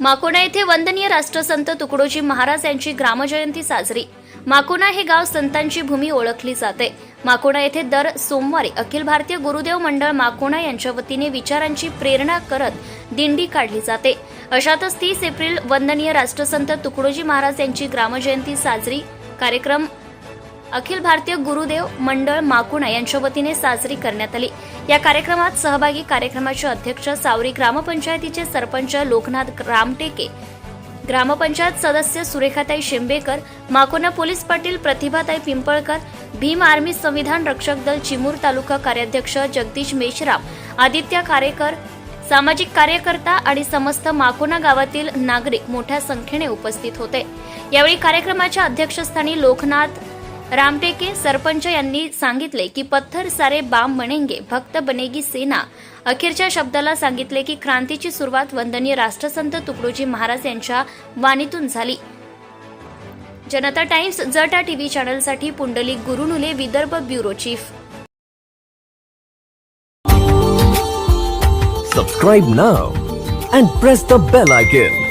माकोना येथे वंदनीय राष्ट्रसंत तुकडोजी महाराज यांची ग्रामजयंती साजरी. माकोना हे गाव संतांची भूमी ओळखली जाते. माकोना येथे दर सोमवारी अखिल भारतीय गुरुदेव मंडळ माकोना यांच्या वतीने विचारांची प्रेरणा करत दिंडी काढली जाते. अशातच तीस एप्रिल वंदनीय राष्ट्रसंत तुकडोजी महाराज यांची ग्रामजयंती साजरी. कार्यक्रम अखिल भारतीय गुरुदेव मंडळ माकुणा यांच्या वतीने साजरी करण्यात आली. या कार्यक्रमात सहभागी कार्यक्रमाचे अध्यक्ष सावरी ग्रामपंचायतीचे सरपंच लोकनाथ रामटेके ग्रामपंचायत सदस्य सुरेखाताई शेंबेकर माकोना पोलीस पाटील प्रतिभाताई पिंपळकर भीम आर्मी संविधान रक्षक दल चिमूर तालुका कार्याध्यक्ष जगदीश मेश्राम आदित्य कारेकर सामाजिक कार्यकर्ता आणि समस्त माकोना गावातील नागरिक मोठ्या संख्येने उपस्थित होते. यावेळी कार्यक्रमाच्या अध्यक्षस्थानी लोकनाथ रामटेके सरपंच यांनी सांगितले की पत्थर सारे बाम बनेंगे भक्त बनेगी सेना. अखेरच्या शब्दाला सांगितले की क्रांतीची सुरुवात वंदनीय राष्ट्रसंत तुकडोजी महाराज यांच्या वाणीतून झाली. जनता टाइम्स जटा TV चॅनलसाठी Pundlik Gurunule Vidarbha bureau chief. Subscribe now and press the bell icon